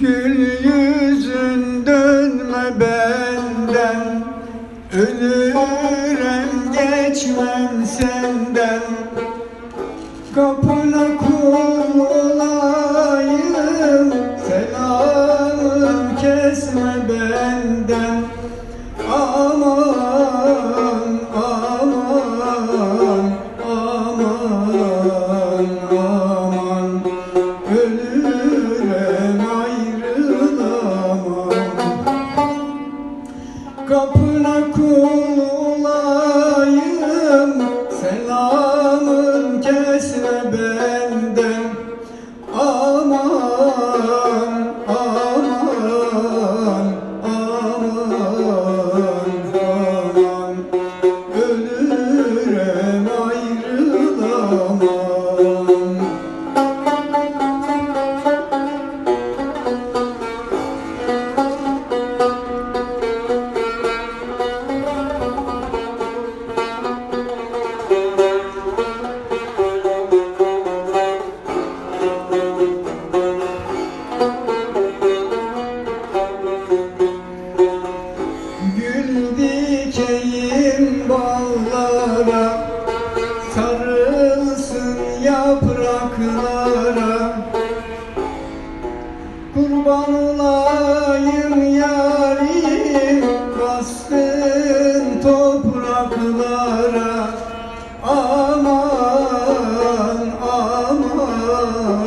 Gül yüzün dönme benden. Ölürüm geçmem senden. Kapına kul olayım Selamın kesme benden Kapına kul Selamın kesme benden yapraklara Kurban olayım yarim Bastın topraklara. Aman aman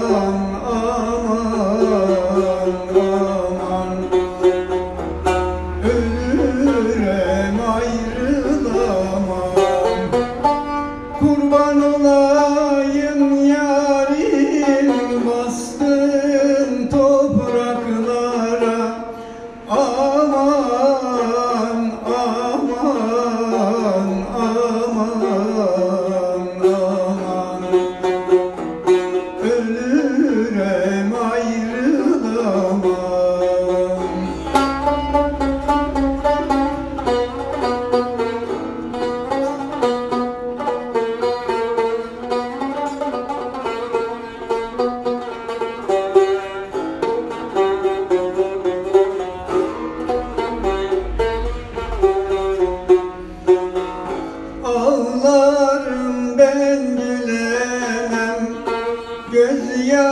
Ayrılamam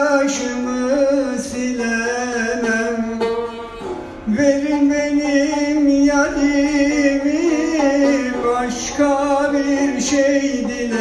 başımı silemem. Verin benim yarimi başka bir şey dile